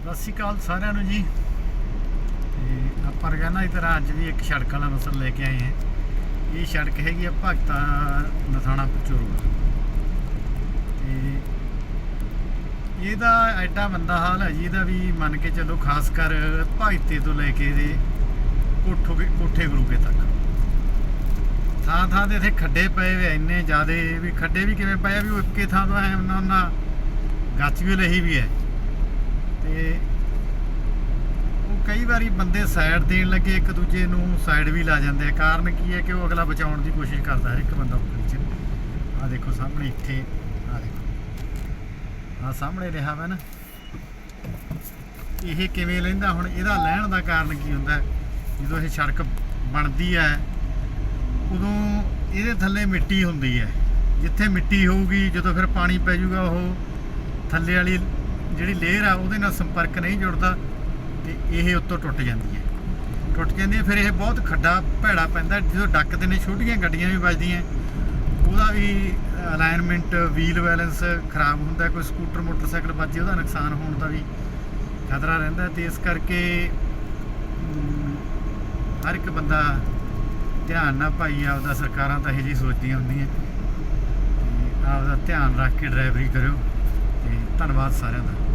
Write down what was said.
ਸਤਿ ਸ਼੍ਰੀ ਅਕਾਲ ਸਾਰਿਆਂ ਨੂੰ ਜੀ। ਤੇ ਆਪਾਂ ਰਗਾਨਾ ਦੀ ਤਰ੍ਹਾਂ ਅੱਜ ਵੀ ਇੱਕ ਸੜਕ ਵਾਲਾ ਮਸਲਾ ਲੈ ਕੇ ਆਏ ਹਾਂ। ਇਹ ਸੜਕ ਹੈਗੀ ਆ ਭਗਤਾ ਨਥਾਣਾ ਪਚੂਰ ਤੇ ਇਹਦਾ ਐਡਾ ਮੰਦਾ ਹਾਲ ਹੈ ਜੀ, ਇਹਦਾ ਵੀ ਮੰਨ ਕੇ ਚੱਲੋ ਖਾਸ ਕਰ ਭਗਤੇ ਤੋਂ ਲੈ ਕੇ ਇਹਦੇ ਕੋਠੋ ਕੋਠੇ ਗਰੂਪੇ ਤੱਕ। ਥਾਂ ਥਾਂ ਤੇ ਇੱਥੇ ਖੱਡੇ ਪਏ ਵੇ ਇੰਨੇ ਜ਼ਿਆਦੇ ਵੀ ਖੱਡੇ ਵੀ ਕਿਵੇਂ ਪਏ ਵੀ ਉਹ ਇੱਕੇ ਥਾਂ ਤੋਂ ਐ ਉਹਨਾਂ ਉਹਨਾਂ ਗੱਚ ਵੀ ਰਹੀ ਵੀ ਹੈ। ਤੇ ਉਹ ਕਈ ਵਾਰੀ ਬੰਦੇ ਸਾਈਡ ਦੇਣ ਲੱਗੇ, ਇੱਕ ਦੂਜੇ ਨੂੰ ਸਾਈਡ ਵੀ ਲਾ ਜਾਂਦੇ ਆ। ਕਾਰਨ ਕੀ ਹੈ ਕਿ ਉਹ ਅਗਲਾ ਬਚਾਉਣ ਦੀ ਕੋਸ਼ਿਸ਼ ਕਰਦਾ ਹੈ, ਇੱਕ ਬੰਦਾ ਉੱਪਰ 'ਚ ਆ ਦੇਖੋ ਸਾਹਮਣੇ ਇੱਥੇ ਆ ਦੇਖੋ। ਆ ਸਾਹਮਣੇ ਰਿਹਾ ਵਾ ਨਾ। ਇਹ ਕਿਵੇਂ ਲੈਂਦਾ ਹੁਣ? ਇਹਦਾ ਲੈਣ ਦਾ ਕਾਰਨ ਕੀ ਹੁੰਦਾ ਜਦੋਂ ਇਹ ਸੜਕ ਬਣਦੀ ਹੈ, ਉਦੋਂ ਇਹਦੇ ਥੱਲੇ ਮਿੱਟੀ ਹੁੰਦੀ ਹੈ। ਜਿੱਥੇ ਮਿੱਟੀ ਹੋਊਗੀ, ਜਦੋਂ ਫਿਰ ਪਾਣੀ ਪੈ ਜਾਊਗਾ, ਉਹ ਥੱਲੇ ਵਾਲੀ ਜਿਹੜੀ ਲੇਅਰ ਆ, ਉਹਦੇ ਨਾਲ ਸੰਪਰਕ ਨਹੀਂ ਜੁੜਦਾ ਤੇ ਇਹ ਉੱਤੋਂ ਟੁੱਟ ਜਾਂਦੀ ਹੈ। ਟੁੱਟ ਜਾਂਦੀ ਹੈ, ਫਿਰ ਇਹ ਬਹੁਤ ਖੱਡਾ ਭੈੜਾ ਪੈਂਦਾ ਜਦੋਂ ਡੱਕਦੇ ਨੇ ਛੋਟੀਆਂ ਗੱਡੀਆਂ ਵੀ ਵੱਜਦੀਆਂ। ਉਹਦਾ ਵੀ ਅਲਾਈਨਮੈਂਟ ਵੀਲ ਬੈਲੈਂਸ ਖਰਾਬ ਹੁੰਦਾ, ਕੋਈ ਸਕੂਟਰ, ਮੋਟਰਸਾਈਕਲ ਵੱਜੇ, ਉਹਦਾ ਨੁਕਸਾਨ ਹੋਣ ਦਾ ਵੀ ਖਤਰਾ ਰਹਿੰਦਾ ਤੇ ਇਸ ਕਰਕੇ ਹਰ ਇੱਕ ਬੰਦਾ ਧਿਆਨ ਨਾ ਭਾਈ ਆਪਦਾ ਸਰਕਾਰਾਂ ਤਾਂ ਇਹੋ ਜਿਹੀ ਸੋਚਦੀਆਂ ਹੁੰਦੀਆਂ। ਤੇ ਆਪਦਾ ਧਿਆਨ ਰੱਖ ਕੇ ਡਰਾਈਵਰੀ ਕਰਿਓ। ਤੇ ਧੰਨਵਾਦ ਸਾਰਿਆਂ ਦਾ।